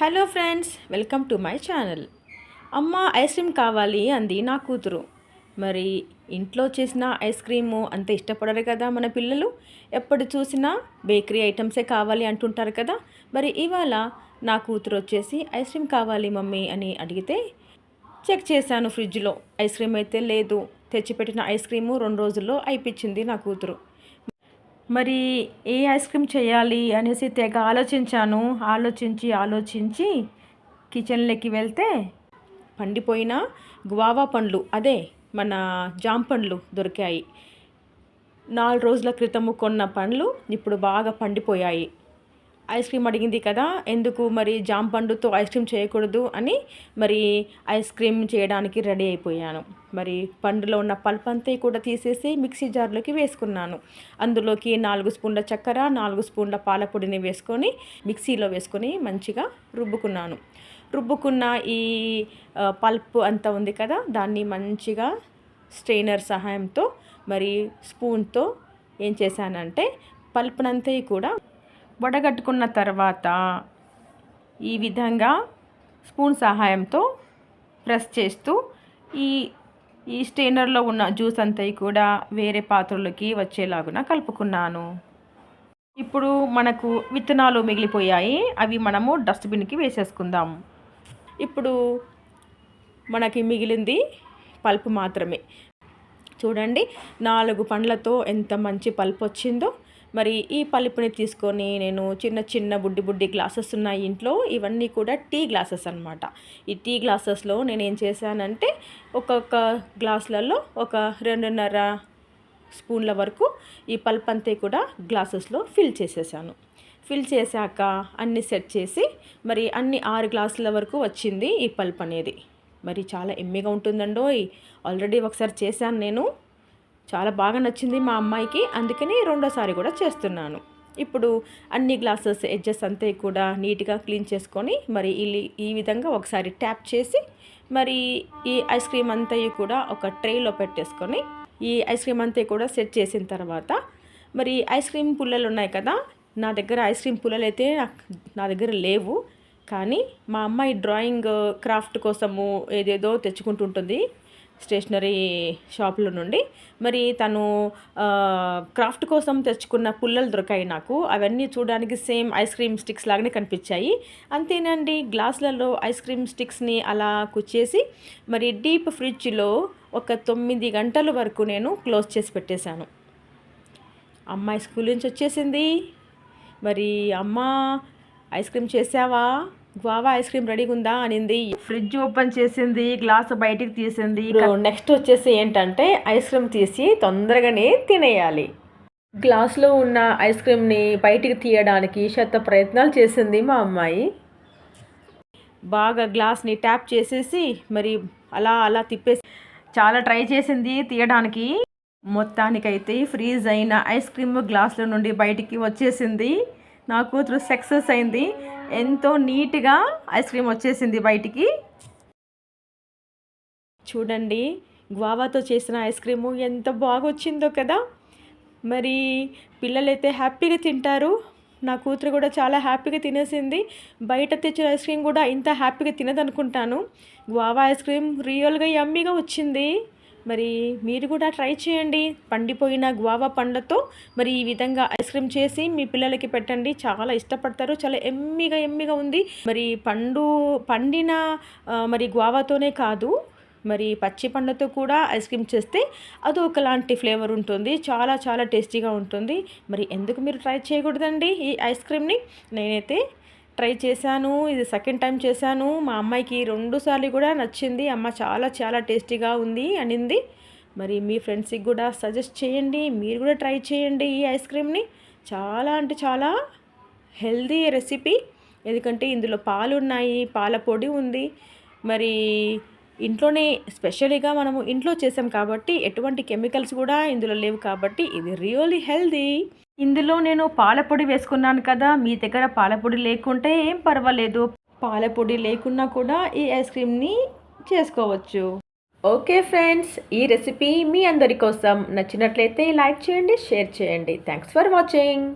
Hello friends welcome to my channel. అమ్మ ice cream కావాలి అంది నా కూతురు. మరి ఇంట్లో చేసిన ఐస్ క్రీము అంత ఇష్టపడరు కదా మన పిల్లలు? ఎప్పుడు చూసినా బేకరీ ఐటమ్సే కావాలి అంటుంటారు కదా? మరి ఇవాళ నా కూతురు వచ్చేసి ఐస్ క్రీమ్ కావాలి మమ్మీ అని అడిగితే చెక్ చేశాను ఫ్రిడ్జ్లో. ఐస్ క్రీమ్ అయితే లేదు. తెచ్చిపెట్టిన ఐస్ క్రీము రెండు రోజుల్లో అయిపించింది నా కూతురు. మరి ఏ ఐస్ క్రీమ్ చేయాలి అనేసి తెగ ఆలోచించాను. ఆలోచించి ఆలోచించి కిచెన్లోకి వెళ్తే పండిపోయిన గువావా పండ్లు అదే మన జామ పండ్లు దొరికాయి. నాలుగు రోజుల క్రితము కొన్న పండ్లు ఇప్పుడు బాగా పండిపోయాయి. ఐస్ క్రీమ్ అడిగింది కదా ఎందుకు మరి జామ పండుతో ఐస్ క్రీమ్ చేయకూడదు అని మరి ఐస్ క్రీమ్ చేయడానికి రెడీ అయిపోయాను. మరి పండులో ఉన్న పల్ప్ అంతా కూడా తీసేసి మిక్సీ జార్లోకి వేసుకున్నాను. అందులోకి నాలుగు స్పూన్ల చక్కెర నాలుగు స్పూన్ల పాలపొడిని వేసుకొని మిక్సీలో వేసుకొని మంచిగా రుబ్బుకున్నాను. రుబ్బుకున్న ఈ పల్ప్ అంతా ఉంది కదా దాన్ని మంచిగా స్ట్రెయినర్ సహాయంతో మరి స్పూన్తో ఏం చేశానంటే పల్పునంతా కూడా వడగట్టుకున్న తర్వాత ఈ విధంగా స్పూన్ సహాయంతో ప్రెస్ చేస్తూ ఈ ఈ స్టెయినర్లో ఉన్న జ్యూస్ అంతా కూడా వేరే పాత్రలకి వచ్చేలాగున కలుపుకున్నాను. ఇప్పుడు మనకు విత్తనాలు మిగిలిపోయాయి. అవి మనము డస్ట్బిన్కి వేసేసుకుందాం. ఇప్పుడు మనకి మిగిలింది పల్పు మాత్రమే. చూడండి నాలుగు పండ్లతో ఎంత మంచి పల్పు వచ్చిందో మరి ఈ పలుపుని తీసుకొని నేను చిన్న చిన్న బుడ్డి బుడ్డి గ్లాసెస్ ఉన్నాయి ఇంట్లో ఇవన్నీ కూడా టీ గ్లాసెస్ అనమాట ఈ టీ గ్లాసెస్లో నేను ఏం చేశానంటే ఒక్కొక్క గ్లాసులలో ఒక రెండున్నర స్పూన్ల వరకు ఈ పల్ప్ అంతే కూడా గ్లాసెస్లో ఫిల్ చేసేసాను. ఫిల్ చేశాక అన్ని సెట్ చేసి మరి అన్ని ఆరు గ్లాసుల వరకు వచ్చింది ఈ పల్ప్ అనేది మరి చాలా ఎమ్మిగా ఉంటుందండో ఆల్రెడీ ఒకసారి చేశాను నేను. చాలా బాగా నచ్చింది మా అమ్మాయికి. అందుకని రెండోసారి కూడా చేస్తున్నాను. ఇప్పుడు అన్ని గ్లాసెస్ ఎడ్జెస్ అంతా కూడా నీట్గా క్లీన్ చేసుకొని మరి ఈ ఈ విధంగా ఒకసారి ట్యాప్ చేసి మరి ఈ ఐస్ క్రీమ్ అంతా కూడా ఒక ట్రేలో పెట్టేసుకొని ఈ ఐస్ క్రీమ్ అంతా కూడా సెట్ చేసిన తర్వాత మరి ఐస్ క్రీమ్ పుల్లలు ఉన్నాయి కదా నా దగ్గర ఐస్ క్రీమ్ పుల్లలు అయితే నా దగ్గర లేవు. కానీ మా అమ్మాయి డ్రాయింగ్ క్రాఫ్ట్ కోసము ఏదేదో తెచ్చుకుంటుంటుంది. స్టేషనరీ షాప్లో నుండి. మరి తను క్రాఫ్ట్ కోసం తెచ్చుకున్న పుల్లలు దొరికాయి నాకు. అవన్నీ చూడడానికి సేమ్ ఐస్ క్రీమ్ స్టిక్స్ లాగానే కనిపించాయి. అంతేనండి గ్లాసులలో ఐస్ క్రీమ్ స్టిక్స్ని అలా కుచ్చేసి మరి డీప్ ఫ్రిడ్జ్లో ఒక తొమ్మిది గంటల వరకు నేను క్లోజ్ చేసి పెట్టేశాను. అమ్మాయి స్కూల్ నుంచి వచ్చేసింది. మరి అమ్మ ఐస్ క్రీమ్ చేసావా గువావా ఐస్ క్రీమ్ రెడీగా ఉందా అనింది. ఫ్రిడ్జ్ ఓపెన్ చేసింది గ్లాస్ బయటికి తీసింది నెక్స్ట్ వచ్చేసి ఏంటంటే ఐస్ క్రీమ్ తీసి తొందరగానే తినేయాలి. గ్లాస్లో ఉన్న ఐస్ క్రీమ్ని బయటికి తీయడానికి శత ప్రయత్నాలు చేసింది మా అమ్మాయి. బాగా గ్లాస్ని ట్యాప్ చేసేసి మరి అలా అలా తిప్పేసి చాలా ట్రై చేసింది తీయడానికి. మొత్తానికైతే ఫ్రీజ్ అయిన ఐస్ క్రీమ్ గ్లాస్లో నుండి బయటికి వచ్చేసింది. నా కూతురు సక్సెస్ అయింది. ఎంతో నీట్గా ఐస్ క్రీమ్ వచ్చేసింది బయటికి. చూడండి గ్వావాతో చేసిన ఐస్ క్రీము ఎంత బాగా వచ్చిందో కదా. మరి పిల్లలైతే హ్యాపీగా తింటారు. నా కూతురు కూడా చాలా హ్యాపీగా తినేసింది. బయట తెచ్చిన ఐస్ క్రీమ్ కూడా ఇంత హ్యాపీగా తినదనుకుంటాను. గ్వావా ఐస్ క్రీమ్ రియల్గా యమ్మీగా వచ్చింది. మరి మీరు కూడా ట్రై చేయండి. పండిపోయిన గువావా పండ్లతో మరి ఈ విధంగా ఐస్ క్రీమ్ చేసి మీ పిల్లలకి పెట్టండి. చాలా ఇష్టపడతారు. చాలా ఎమ్మిగా ఎమ్మిగా ఉంది. మరి పండు పండిన మరి గువావాతోనే కాదు మరి పచ్చి పండ్లతో కూడా ఐస్ క్రీమ్ చేస్తే అది ఒకలాంటి ఫ్లేవర్ ఉంటుంది. చాలా చాలా టేస్టీగా ఉంటుంది. మరి ఎందుకు మీరు ట్రై చేయకూడదండి ఈ ఐస్ క్రీమ్ని? నేనైతే ట్రై చేశాను ఇది సెకండ్ టైం చేశాను. మా అమ్మాయికి రెండుసార్లు కూడా నచ్చింది. అమ్మ చాలా చాలా టేస్టీగా ఉంది అనింది. మరి మీ ఫ్రెండ్స్కి కూడా సజెస్ట్ చేయండి. మీరు కూడా ట్రై చేయండి ఈ ఐస్ క్రీమ్ని చాలా అంటే చాలా హెల్దీ రెసిపీ ఎందుకంటే ఇందులో పాలు ఉన్నాయి పాల పొడి ఉంది. మరి ఇంట్లోనే స్పెషల్గా మనము ఇంట్లో చేసాం కాబట్టి ఎటువంటి కెమికల్స్ కూడా ఇందులో లేవు కాబట్టి ఇది రియల్లీ హెల్దీ ఇందులో నేను పాలపొడి వేసుకున్నాను కదా మీ దగ్గర పాలపొడి లేకుంటే ఏం పర్వాలేదు. పాలపొడి లేకున్నా కూడా ఈ ఐస్ క్రీమ్ని చేసుకోవచ్చు. ఓకే ఫ్రెండ్స్ ఈ రెసిపీ మీ అందరి కోసం. నచ్చినట్లయితే లైక్ చేయండి షేర్ చేయండి. Thanks for watching.